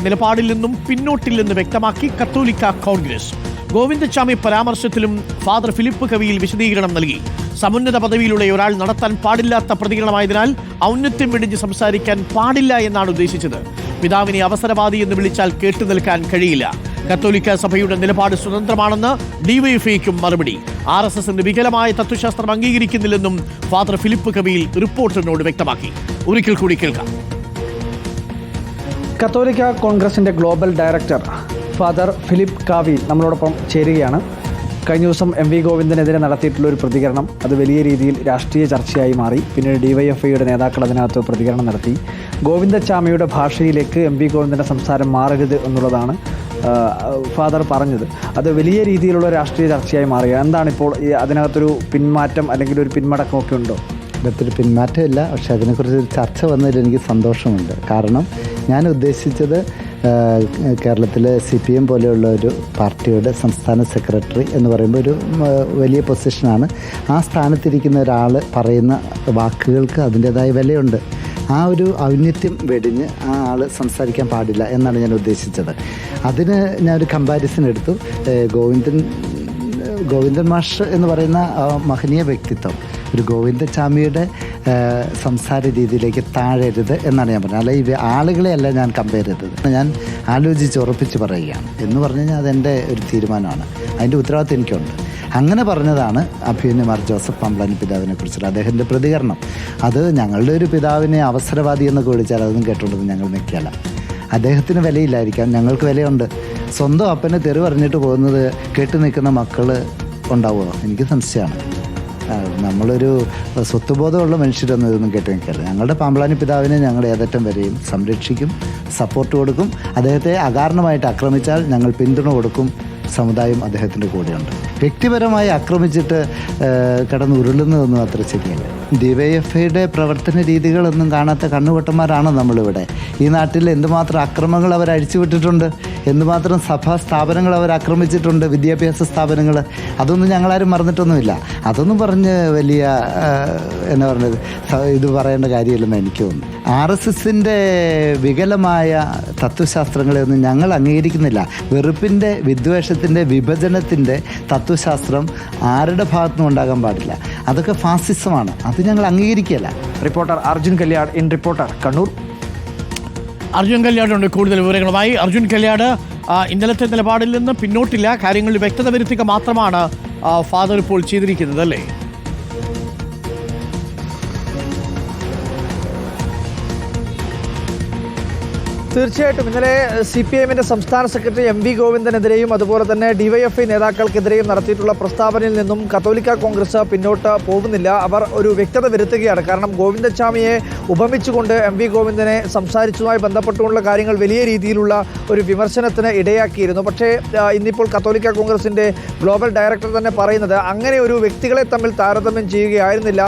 നിലപാടിൽ നിന്നും പിന്നോട്ടില്ലെന്ന് വ്യക്തമാക്കി കത്തോലിക്ക കോൺഗ്രസ്. ഗോവിന്ദസ്വാമി പരാമർശത്തിലും ഫാദർ ഫിലിപ്പ് കവിയിൽ വിശദീകരണം നൽകി. സമുന്നത പദവിയിലുള്ള ഒരാൾ നടത്താൻ പാടില്ലാത്ത പ്രതികരണമായതിനാൽ ഔന്നത്യം വെടിഞ്ഞ് സംസാരിക്കാൻ പാടില്ല എന്നാണ് ഉദ്ദേശിച്ചത്. പിതാവിനെ അവസരവാദി എന്ന് വിളിച്ചാൽ കേട്ടു നിൽക്കാൻ കഴിയില്ല. കത്തോലിക്ക സഭയുടെ നിലപാട് സ്വതന്ത്രമാണെന്ന് ഡിവൈഎഫ്ഐക്കും മറുപടി. ആർ എസ് എസിന്റെ വികലമായ തത്വശാസ്ത്രം അംഗീകരിക്കുന്നില്ലെന്നും ഫാദർ ഫിലിപ്പ് കവിയിൽ റിപ്പോർട്ടറിനോട് വ്യക്തമാക്കി. ഒരിക്കൽ കൂടി കേൾക്കാം. കത്തോലിക്ക കോൺഗ്രസിന്റെ ഗ്ലോബൽ ഡയറക്ടർ ഫാദർ ഫിലിപ്പ് കാവി നമ്മളോടൊപ്പം ചേരുകയാണ്. കഴിഞ്ഞ ദിവസം എം വി ഗോവിന്ദനെതിരെ നടത്തിയിട്ടുള്ള ഒരു പ്രതികരണം അത് വലിയ രീതിയിൽ രാഷ്ട്രീയ ചർച്ചയായി മാറി. പിന്നീട് ഡിവൈഎഫ്ഐയുടെ നേതാക്കൾ അതിനകത്ത് പ്രതികരണം നടത്തി. ഗോവിന്ദച്ചാമിയുടെ ഭാഷയിലേക്ക് എം വി ഗോവിന്ദന്റെ സംസാരം മാറരുത് എന്നുള്ളതാണ് ഫാദർ പറഞ്ഞത്. അത് വലിയ രീതിയിലുള്ള രാഷ്ട്രീയ ചർച്ചയായി മാറുക എന്താണ് ഇപ്പോൾ ഈ അതിനകത്തൊരു പിന്മാറ്റം അല്ലെങ്കിൽ ഒരു പിന്മടക്കമൊക്കെ ഉണ്ടോ? ഇടത്തൊരു പിന്മാറ്റമില്ല. പക്ഷെ അതിനെക്കുറിച്ച് ഒരു ചർച്ച വന്നതിൽ എനിക്ക് സന്തോഷമുണ്ട്. കാരണം ഞാൻ ഉദ്ദേശിച്ചത് കേരളത്തിലെ സി പി എം പോലെയുള്ള ഒരു പാർട്ടിയുടെ സംസ്ഥാന സെക്രട്ടറി എന്ന് പറയുമ്പോൾ ഒരു വലിയ പൊസിഷനാണ്. ആ സ്ഥാനത്തിരിക്കുന്ന ഒരാൾ പറയുന്ന വാക്കുകൾക്ക് അതിന്റേതായ വിലയുണ്ട്. ആ ഒരു ഔന്നത്യം വെടിഞ്ഞ് ആ ആൾ സംസാരിക്കാൻ പാടില്ല എന്നാണ് ഞാൻ ഉദ്ദേശിച്ചത്. അതിന് ഞാനൊരു കമ്പാരിസൺ എടുത്തു. ഗോവിന്ദൻ ഗോവിന്ദൻ മാഷ് എന്ന് പറയുന്ന മഹനീയ വ്യക്തിത്വം. ഒരു ഗോവിന്ദചാമിയുടെ സംസാര രീതിയിലേക്ക് താഴരുത് എന്നാണ് ഞാൻ പറഞ്ഞത്. അല്ല ഈ ആളുകളെയല്ല ഞാൻ കമ്പയർ ചെയ്തത്. ഞാൻ ആലോചിച്ച് ഉറപ്പിച്ച് പറയുകയാണ്. എന്ന് പറഞ്ഞു കഴിഞ്ഞാൽ അതെന്റെ ഒരു തീരുമാനമാണ്. അതിന്റെ ഉത്തരവാദിത്വം എനിക്കുണ്ട്. അങ്ങനെ പറഞ്ഞതാണ് അഭിമന്യമാർ ജോസഫ് പമ്പ്ലാനി പിതാവിനെ കുറിച്ചുള്ള അദ്ദേഹത്തിന്റെ പ്രതികരണം. അത് ഞങ്ങളുടെ ഒരു പിതാവിനെ അവസരവാദി എന്നൊക്കെ വിളിച്ചാൽ അതൊന്നും കേട്ടുള്ളത് ഞങ്ങൾ നിൽക്കുകയല്ല. അദ്ദേഹത്തിന് വിലയില്ലായിരിക്കാം. ഞങ്ങൾക്ക് വിലയുണ്ട്. സ്വന്തം അപ്പനെ തെറി പറഞ്ഞിട്ട് പോകുന്നത് കേട്ട് നിൽക്കുന്ന മക്കൾ ഉണ്ടാവുമോ? എനിക്ക് സംശയമാണ്. നമ്മളൊരു സ്വത്തുബോധമുള്ള മനുഷ്യരൊന്നും ഇതൊന്നും കേട്ട് നിൽക്കരുത്. ഞങ്ങളുടെ പാമ്പളാനി പിതാവിനെ ഞങ്ങൾ ഏതറ്റം വരെയും സംരക്ഷിക്കും സപ്പോർട്ട് കൊടുക്കും. അദ്ദേഹത്തെ അകാരണമായിട്ട് ആക്രമിച്ചാൽ ഞങ്ങൾ പിന്തുണ കൊടുക്കും. സമുദായം അദ്ദേഹത്തിന്റെ കൂടെയുണ്ട്. വ്യക്തിപരമായി ആക്രമിച്ചിട്ട് കിടന്ന് ഉരുളുന്നതൊന്നും അത്ര ശരിയല്ല. ഡിവൈഎഫ്ഐയുടെ പ്രവർത്തന രീതികളൊന്നും കാണാത്ത കണ്ണുപൊട്ടന്മാരാണ് നമ്മളിവിടെ. ഈ നാട്ടിൽ എന്തുമാത്രം അക്രമങ്ങൾ അവർ അഴിച്ചുവിട്ടിട്ടുണ്ട്? എന്തുമാത്രം സഭാ സ്ഥാപനങ്ങൾ അവർ ആക്രമിച്ചിട്ടുണ്ട്? വിദ്യാഭ്യാസ സ്ഥാപനങ്ങൾ? അതൊന്നും ഞങ്ങളാരും മറന്നിട്ടൊന്നുമില്ല. അതൊന്നും പറഞ്ഞ് വലിയ എന്നാ പറഞ്ഞത് ഇത് പറയേണ്ട കാര്യമില്ലെന്ന് എനിക്ക് തോന്നുന്നു. ആർ എസ് എസിന്റെ വികലമായ തത്വശാസ്ത്രങ്ങളെ ഒന്നും ഞങ്ങൾ അംഗീകരിക്കുന്നില്ല. വെറുപ്പിന്റെ വിദ്വേഷത്തിന്റെ വിഭജനത്തിന്റെ തത്വശാസ്ത്രം ആരുടെ ഭാഗത്തുനിന്നും ഉണ്ടാകാൻ പാടില്ല. അതൊക്കെ ഫാസിസമാണ്. അത് ഞങ്ങൾ അംഗീകരിക്കുകയല്ല. Reporter Arjun Kalyad in Reporter Kannur. Arjun കല്യാടുണ്ട് കൂടുതൽ വിവരങ്ങളുമായി. അർജുൻ കല്യാട് ഇന്നലത്തെ നിലപാടിൽ നിന്ന് പിന്നോട്ടില്ല. കാര്യങ്ങളിൽ വ്യക്തത വരുത്തുക മാത്രമാണ് ഫാദർ ഇപ്പോൾ ചെയ്തിരിക്കുന്നത് അല്ലേ? തീർച്ചയായിട്ടും. ഇന്നലെ സി പി എമ്മിന്റെ സംസ്ഥാന സെക്രട്ടറി എം വി ഗോവിന്ദനെതിരെയും അതുപോലെ തന്നെ ഡിവൈഎഫ്ഐ നേതാക്കൾക്കെതിരെയും നടത്തിയിട്ടുള്ള പ്രസ്താവനയിൽ നിന്നും കത്തോലിക്ക കോൺഗ്രസ് പിന്നോട്ട് പോകുന്നില്ല. അവർ ഒരു വ്യക്തത വരുത്തുകയാണ്. കാരണം ഗോവിന്ദസ്വാമിയെ ഉപമിച്ചുകൊണ്ട് എം വി ഗോവിന്ദനെ സംസാരിച്ചതുമായി ബന്ധപ്പെട്ടുകൊണ്ടുള്ള കാര്യങ്ങൾ വലിയ രീതിയിലുള്ള ഒരു വിമർശനത്തിന് ഇടയാക്കിയിരുന്നു. പക്ഷേ ഇന്നിപ്പോൾ കത്തോലിക്ക കോൺഗ്രസിന്റെ ഗ്ലോബൽ ഡയറക്ടർ തന്നെ പറയുന്നത് അങ്ങനെ ഒരു വ്യക്തികളെ തമ്മിൽ താരതമ്യം ചെയ്യുകയായിരുന്നില്ല.